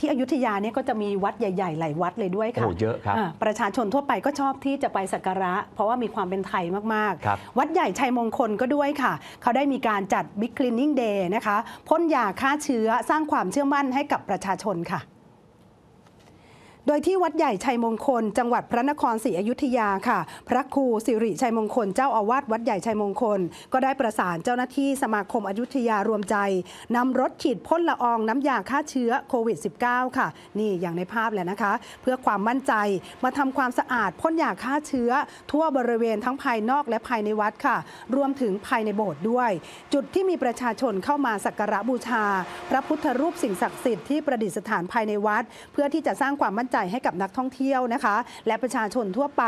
ที่อยุธยาเนี่ยก็จะมีวัดใหญ่ๆหลายวัดเลยด้วยค่ะโอ้เยอะครับาประชาชนทั่วไปก็ชอบที่จะไปสักการะ เพราะว่ามีความเป็นไทยมากครับๆวัดใหญ่ชัยมงคลก็ด้วยค่ะ เขาได้มีการจัด Big Cleaning Day นะคะพ่นยาฆ่าเชื้อสร้างความเชื่อมั่นให้กับประชาชนค่ะ โดยที่วัดใหญ่ชัยมงคล จังหวัดพระนครศรีอยุธยาค่ะ พระครูสิริชัยมงคลเจ้าอาวาสวัดใหญ่ชัยมงคล ก็ได้ประสานเจ้าหน้าที่สมาคมอยุธยารวมใจนำรถฉีดพ่นละอองน้ำยาฆ่าเชื้อโควิด -19 ค่ะ นี่อย่างในภาพแหละนะคะ เพื่อความมั่นใจมาทำความสะอาดพ่นยาฆ่าเชื้อ ทั่วบริเวณทั้งภายนอกและภายในวัดค่ะ รวมถึงภายในโบสถ์ด้วย จุดที่มีประชาชนเข้ามาสักการะบูชา พระพุทธรูปสิ่งศักดิ์สิทธิ์ที่ประดิษฐานภายในวัด เพื่อที่จะสร้างความมั่นใจให้กับนักท่องเที่ยวนะคะ และประชาชนทั่วไป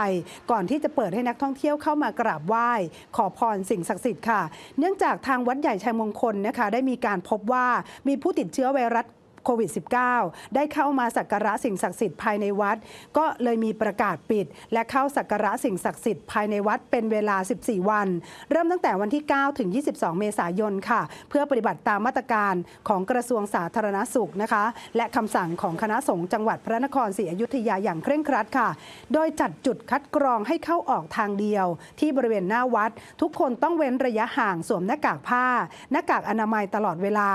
ก่อนที่จะเปิดให้นักท่องเที่ยวเข้ามากราบไหว้ ขอพรสิ่งศักดิ์สิทธิ์ค่ะ เนื่องจากทางวัดใหญ่ชัยมงคลนะคะ ได้มีการพบว่ามีผู้ติดเชื้อไวรัส โควิด -19 ได้เข้ามาสักการะสิ่งศักดิ์สิทธิ์ภายในวัด ก็เลยมีประกาศปิด และเข้าสักการะสิ่งศักดิ์สิทธิ์ภายในวัดเป็นเวลา 14 วัน เริ่มตั้งแต่วันที่ 9 ถึง 22 เมษายนค่ะ เพื่อปฏิบัติตามมาตรการของกระทรวงสาธารณสุขนะคะ และคำสั่งของคณะสงฆ์จังหวัดพระนครศรีอยุธยาอย่างเคร่งครัดค่ะ โดยจัดจุดคัดกรองให้เข้าออกทางเดียว ที่บริเวณหน้าวัด ทุกคนต้องเว้นระยะห่างสวมหน้ากากผ้า หน้ากากอนามัยตลอดเวลา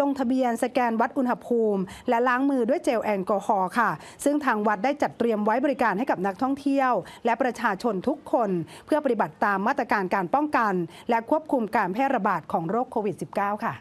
ลงทะเบียนสแกนวัดอุณหภูมิภูมิ และล้างมือด้วยเจลแอลกอฮอล์ค่ะ ซึ่งทางวัดได้จัดเตรียมไว้บริการให้กับนักท่องเที่ยว และประชาชนทุกคน เพื่อปฏิบัติตามมาตรการการป้องกัน และควบคุมการแพร่ระบาดของโรคโควิด -19 ค่ะ